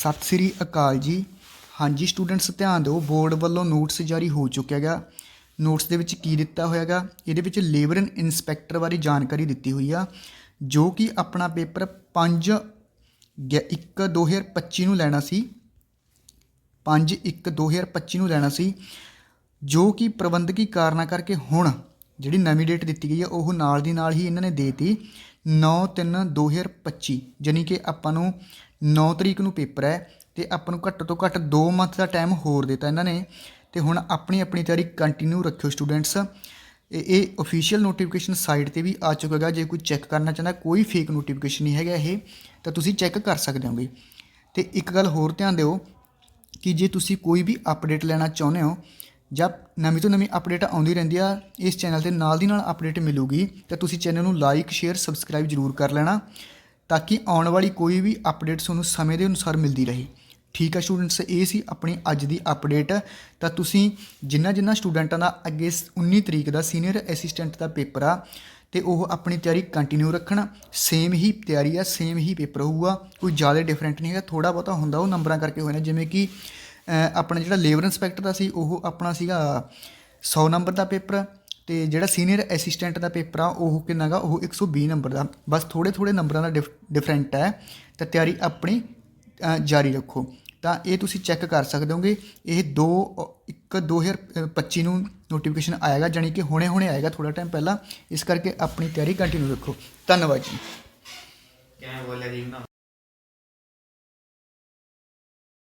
ਸਤਿ ਸ੍ਰੀ ਅਕਾਲ ਜੀ। ਹਾਂਜੀ ਸਟੂਡੈਂਟਸ, ਧਿਆਨ ਦਿਓ, ਬੋਰਡ ਵੱਲੋਂ ਨੋਟਸ ਜਾਰੀ ਹੋ ਚੁੱਕਿਆ ਹੈਗਾ। ਨੋਟਸ ਦੇ ਵਿੱਚ ਕੀ ਦਿੱਤਾ ਹੋਇਆਗਾ ਇਹਦੇ ਵਿੱਚ ਲੇਬਰ ਇਨਸਪੈਕਟਰ ਬਾਰੇ ਜਾਣਕਾਰੀ ਦਿੱਤੀ ਹੋਈ ਆ, ਜੋ ਕਿ ਆਪਣਾ ਪੇਪਰ 5 1 2025 ਨੂੰ ਲੈਣਾ ਸੀ। 5 1 2025 ਨੂੰ ਲੈਣਾ ਸੀ, ਜੋ ਕਿ ਪ੍ਰਬੰਧਕੀ ਕਾਰਨਾਂ ਕਰਕੇ ਹੁਣ ਜਿਹੜੀ ਨਵੀਂ ਡੇਟ ਦਿੱਤੀ ਗਈ ਹੈ, ਉਹ ਨਾਲ ਦੀ ਨਾਲ ਹੀ ਇਹਨਾਂ ਨੇ ਦੇਤੀ 9 3 2025 ਜਾਣੀ ਕਿ ਆਪਾਂ ਨੂੰ 9 ਤਰੀਕ ਨੂੰ ਪੇਪਰ ਹੈ ਤੇ ਆਪਾਂ ਨੂੰ ਘੱਟ ਤੋਂ ਘੱਟ 2 ਮੰਥ ਦਾ ਟਾਈਮ ਹੋਰ ਦਿੱਤਾ ਇਹਨਾਂ ਨੇ। ਤੇ ਹੁਣ ਆਪਣੀ ਆਪਣੀ ਤਿਆਰੀ ਕੰਟੀਨਿਊ ਰੱਖਿਓ ਸਟੂਡੈਂਟਸ ਇਹ ਇਹ ਅਫੀਸ਼ੀਅਲ ਨੋਟੀਫਿਕੇਸ਼ਨ ਸਾਈਟ ਤੇ ਵੀ ਆ ਚੁੱਕਾ ਹੈਗਾ। ਜੇ ਕੋਈ ਚੈੱਕ ਕਰਨਾ ਚਾਹੁੰਦਾ, ਕੋਈ ਫੇਕ ਨੋਟੀਫਿਕੇਸ਼ਨ ਨਹੀਂ ਹੈਗਾ ਇਹ, ਤਾਂ ਤੁਸੀਂ ਚੈੱਕ ਕਰ ਸਕਦੇ ਹੋਗੇ। ਤੇ ਇੱਕ ਗੱਲ ਹੋਰ ਧਿਆਨ ਦਿਓ ਕਿ ਜੇ ਤੁਸੀਂ ਕੋਈ ਵੀ ਅਪਡੇਟ ਲੈਣਾ ਚਾਹੁੰਦੇ ਹੋ ਜਾਂ ਨਵੀਂ ਤੋਂ ਨਵੀਂ ਅਪਡੇਟ ਆਉਂਦੀ ਰਹਿੰਦੀ ਆ, ਇਸ ਚੈਨਲ ਤੇ ਨਾਲ ਦੀ ਨਾਲ ਅਪਡੇਟ ਮਿਲੂਗੀ, ਤਾਂ ਤੁਸੀਂ ਚੈਨਲ ਨੂੰ ਲਾਈਕ ਸ਼ੇਅਰ ਸਬਸਕ੍ਰਾਈਬ ਜ਼ਰੂਰ ਕਰ ਲੈਣਾ, ਤਾਂ ਕਿ ਆਉਣ ਵਾਲੀ ਕੋਈ ਵੀ ਅਪਡੇਟ ਤੁਹਾਨੂੰ ਸਮੇਂ ਦੇ ਅਨੁਸਾਰ ਮਿਲਦੀ ਰਹੇ। ਠੀਕ ਹੈ ਸਟੂਡੈਂਟਸ ਇਹ ਸੀ ਆਪਣੀ ਅੱਜ ਦੀ ਅਪਡੇਟ। ਤਾਂ ਤੁਸੀਂ ਜਿੰਨਾ ਜਿੰਨਾ ਸਟੂਡੈਂਟਾਂ ਦਾ ਅੱਗੇ ਸ- 19 ਤਰੀਕ ਦਾ ਸੀਨੀਅਰ ਅਸਿਸਟੈਂਟ ਦਾ ਪੇਪਰ ਆ, ਤੇ ਉਹ ਆਪਣੀ ਤਿਆਰੀ ਕੰਟੀਨਿਊ ਰੱਖਣ। ਸੇਮ ਹੀ ਤਿਆਰੀ ਆ ਸੇਮ ਹੀ ਪੇਪਰ ਹੋਊਗਾ। ਕੋਈ ਜ਼ਿਆਦਾ ਡਿਫਰੈਂਟ ਨਹੀਂ ਹੈਗਾ ਥੋੜਾ ਬਹੁਤਾ ਹੁੰਦਾ, ਉਹ ਨੰਬਰਾਂ ਕਰਕੇ ਹੋਇਆ ਜਿਵੇਂ ਕਿ ਆਪਣਾ ਜਿਹੜਾ ਲੇਬਰ ਇੰਸਪੈਕਟਰ ਦਾ ਸੀ, ਉਹ ਆਪਣਾ ਸੀਗਾ 100 ਨੰਬਰ ਦਾ ਪੇਪਰ ਤੇ ਜਿਹੜਾ ਸੀਨੀਅਰ ਅਸਿਸਟੈਂਟ ਦਾ ਪੇਪਰ ਆ, ਉਹ ਕਿੰਨਾ ਗਾ? ਉਹ 120 ਨੰਬਰ ਦਾ। ਬਸ ਥੋੜੇ ਥੋੜੇ ਨੰਬਰਾਂ ਦਾ ਡਿਫਰੈਂਟ ਹੈ। ਤਾਂ ਤਿਆਰੀ ਆਪਣੀ ਜਾਰੀ ਰੱਖੋ। ਤਾਂ ਇਹ ਤੁਸੀਂ ਚੈੱਕ ਕਰ ਸਕਦੇ ਹੋਗੇ। ਇਹ 2 1 2025 ਨੂੰ ਨੋਟੀਫਿਕੇਸ਼ਨ ਆਏਗਾ, ਜਾਣੀ ਕਿ ਹੁਣੇ ਹੁਣੇ ਆਏਗਾ ਥੋੜਾ ਟਾਈਮ ਪਹਿਲਾਂ। ਇਸ ਕਰਕੇ ਆਪਣੀ ਤਿਆਰੀ ਕੰਟੀਨਿਊ ਰੱਖੋ। ਧੰਨਵਾਦ ਜੀ। ਕਿਵੇਂ ਬੋਲਿਆ ਜੀ